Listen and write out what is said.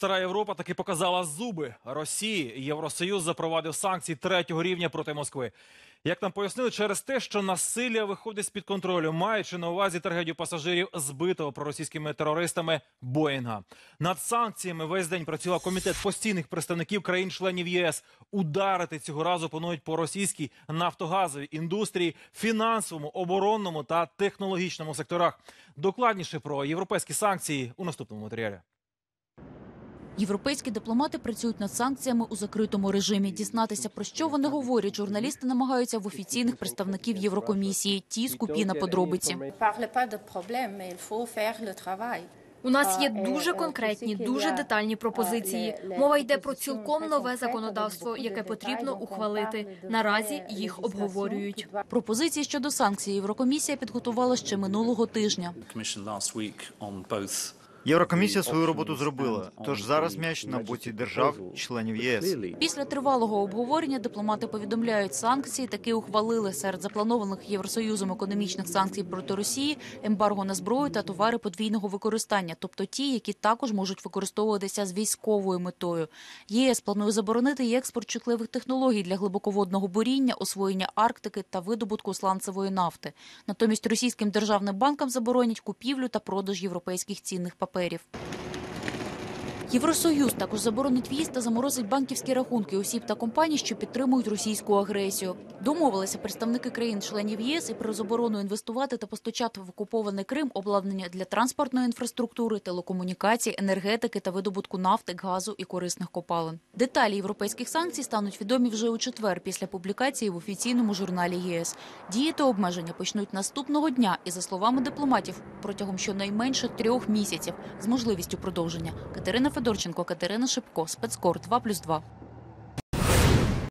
стара Європа таки показала зуби Росії. Євросоюз запровадив санкції третього рівня проти Москви. Як нам пояснили, через те, що насилля виходить з під контролю, маючи на увазі трагедію пасажирів, збитого проросійськими терористами Боїнга. Над санкціями весь день працював комітет постійних представників країн-членів ЄС. Ударити цього разу планують по російській нафтогазовій індустрії, фінансовому, оборонному та технологічному секторах. Докладніше про європейські санкції у наступному матеріалі. Європейські дипломати працюють над санкціями у закритому режимі. Дізнатися про що вони говорять. Журналісти намагаються в офіційних представників Єврокомісії. Ті скупі на подробиці. У нас є дуже конкретні, дуже детальні пропозиції. Мова йде про цілком нове законодавство, яке потрібно ухвалити. Наразі їх обговорюють. Пропозиції щодо санкцій Єврокомісія підготувала ще минулого тижня. Єврокомісія свою роботу зробила. Тож зараз м'яч на боці держав, членів ЄС. Після тривалого обговорення дипломати повідомляють, санкції таки ухвалили серед запланованих Євросоюзом економічних санкцій проти Росії, ембарго на зброю та товари подвійного використання, тобто ті, які також можуть використовуватися з військовою метою. ЄС планує заборонити і експорт чутливих технологій для глибоководного буріння, освоєння Арктики та видобутку сланцевої нафти. Натомість російським державним банкам заборонять купівлю та продаж європейських цінних паперів паперів. Євросоюз також заборонить в'їзд та заморозить банківські рахунки осіб та компаній, що підтримують російську агресію. Домовилися представники країн-членів ЄС і про заборону інвестувати та постачати в окупований Крим обладнання для транспортної інфраструктури, телекомунікацій, енергетики та видобутку нафти, газу і корисних копалин. Деталі європейських санкцій стануть відомі вже у четвер після публікації в офіційному журналі ЄС. Діяти обмеження почнуть наступного дня і, за словами дипломатів, протягом щонайменше трьох місяців з можливістю продовження. Катерина Федорченко, Катерина Шипко, спецкор 2+,2.